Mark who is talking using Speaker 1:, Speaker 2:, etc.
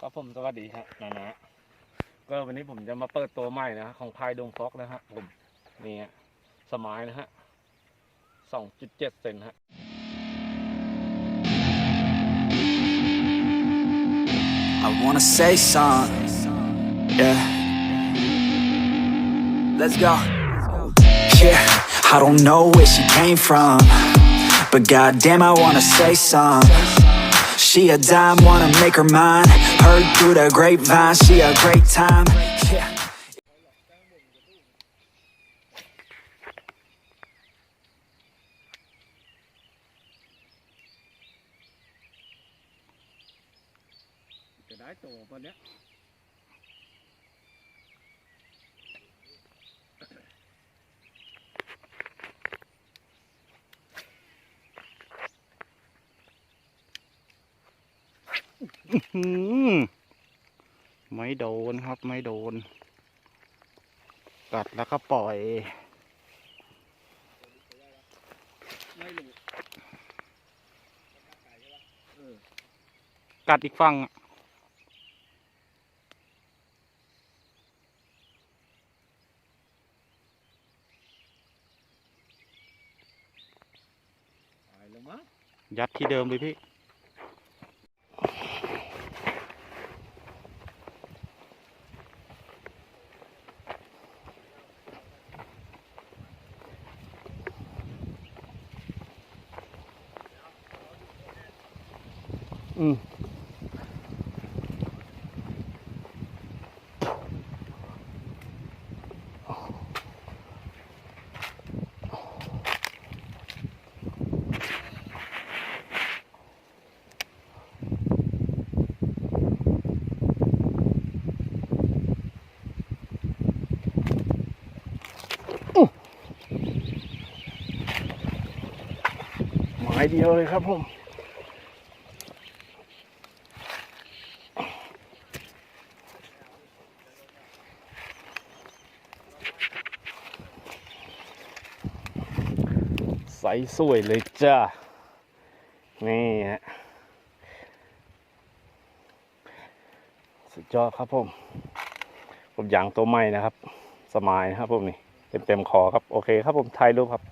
Speaker 1: ก็ผมสวัสดีครับนะนะก็วันนี้ผมจะมาเปิดตัวใหม่นะฮะของพายดงฟอกนะฮะผมนี่ฮะสมายนะฮะสองจุดเจ็ดเซนฮะ
Speaker 2: I wanna say something. Yeah. Let's go. Yeah, I don't know where she came from. But goddamn, I wanna say some. She a dime, wanna make her mine. Heard through the grapevine, she a great time. Yeah.
Speaker 1: cái
Speaker 3: đáy tổ ไม่โดนครับ ไม่โดน กัดแล้วก็ปล่อย
Speaker 1: ไม่รู้
Speaker 3: กัดอีกฝั่งอะ
Speaker 1: ตายแล้วมั้ง
Speaker 3: ยัดที่เดิมเลยพี่ อืม
Speaker 1: หมายเดียวเลยครับผม สสวยเลยจ้า นี่ฮะ สุดยอดครับผม ผมยางตัวใหม่นะครับ สมายนะครับผมนี่ เต็มเต็มคอครับ โอเคครับผมถ่ายรูปครับ